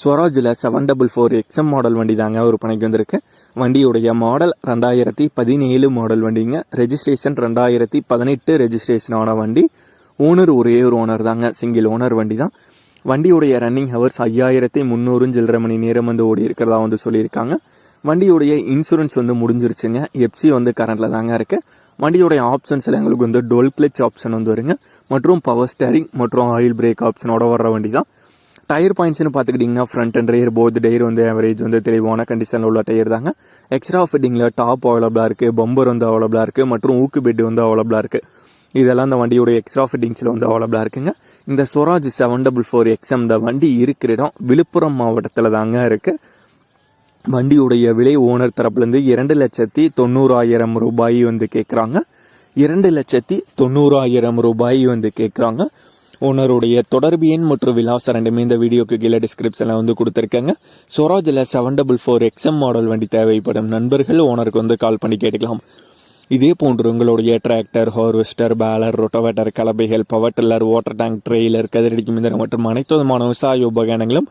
ஸ்வராஜில் seven double four XM model வண்டி தாங்க பணிக்கு வந்திருக்கு. வண்டியுடைய மாடல் ரெண்டாயிரத்தி பதினேழு மாடல் வண்டிங்க. ரெஜிஸ்ட்ரேஷன் ரெண்டாயிரத்தி பதினெட்டு ரெஜிஸ்ட்ரேஷன் ஆன வண்டி. ஓனர் ஒரே ஒரு ஓனர் தாங்க சிங்கிள் ஓனர் வண்டி தான் வண்டியுடைய ரன்னிங் ஹவர்ஸ் ஐயாயிரத்தி முந்நூறு சில்லரை மணி நேரம் வந்து ஓடி இருக்கிறதா வந்து சொல்லியிருக்காங்க. வண்டியுடைய இன்சூரன்ஸ் வந்து முடிஞ்சிருச்சுங்க. எப்சி வந்து கரண்டில் தாங்க இருக்குது வண்டியுடைய ஆப்ஷன்ஸில் எங்களுக்கு வந்து டோல் கிளச் ஆப்ஷன் வந்து வருங்க. மற்றும் பவர் ஸ்டேரிங் மற்றும் ஆயில் பிரேக் ஆப்ஷனோட வர்ற வண்டி தான் டயர் பாயிண்ட்ஸ்னு பார்த்துக்கிட்டிங்கன்னா front and rear both tyre வந்து ஆவரேஜ் வந்து தெளிவான கண்டிஷனில் உள்ள டயர் தாங்க. எக்ஸ்ட்ரா ஃபிட்டிங்கில் டாப் அவைலபிளாக இருக்குது பம்பர் வந்து அவைலபிளாக இருக்குது மற்றும் ஊக்கு பெட் வந்து அவைலபிளாக இருக்குது இதெல்லாம் அந்த வண்டியோட எக்ஸ்ட்ரா ஃபிட்டிங்ஸில் வந்து அவைலபிளாக இருக்குங்க. இந்த Swaraj seven double four XM இந்த வண்டி இருக்கிற இடம் விழுப்புரம் மாவட்டத்தில் தாங்க இருக்குது வண்டியுடைய விலை ஓனர் தரப்புலேருந்து இரண்டு லட்சத்தி தொண்ணூறாயிரம் ரூபாய் வந்து கேட்குறாங்க இரண்டு லட்சத்தி தொண்ணூறாயிரம் ரூபாய் வந்து கேட்குறாங்க ஓனருடைய தொடர்பு எண் மற்றும் விலாசம் ரெண்டுமே இந்த வீடியோக்கு கீழே டிஸ்கிரிப்ஷனில் வந்து கொடுத்துருக்காங்க. ஸ்வராஜில் seven double four XM model வண்டி தேவைப்படும் நண்பர்கள் ஓனருக்கு வந்து கால் பண்ணி கேட்டுக்கலாம். இதே போன்று உங்களுடைய tractor harvester baler rotavator கலபைகள் power tiller water tank trailer கதிரடிக்கும் மிந்திரம் மற்றும் அனைத்து விதமான விவசாய உபகரணங்களும்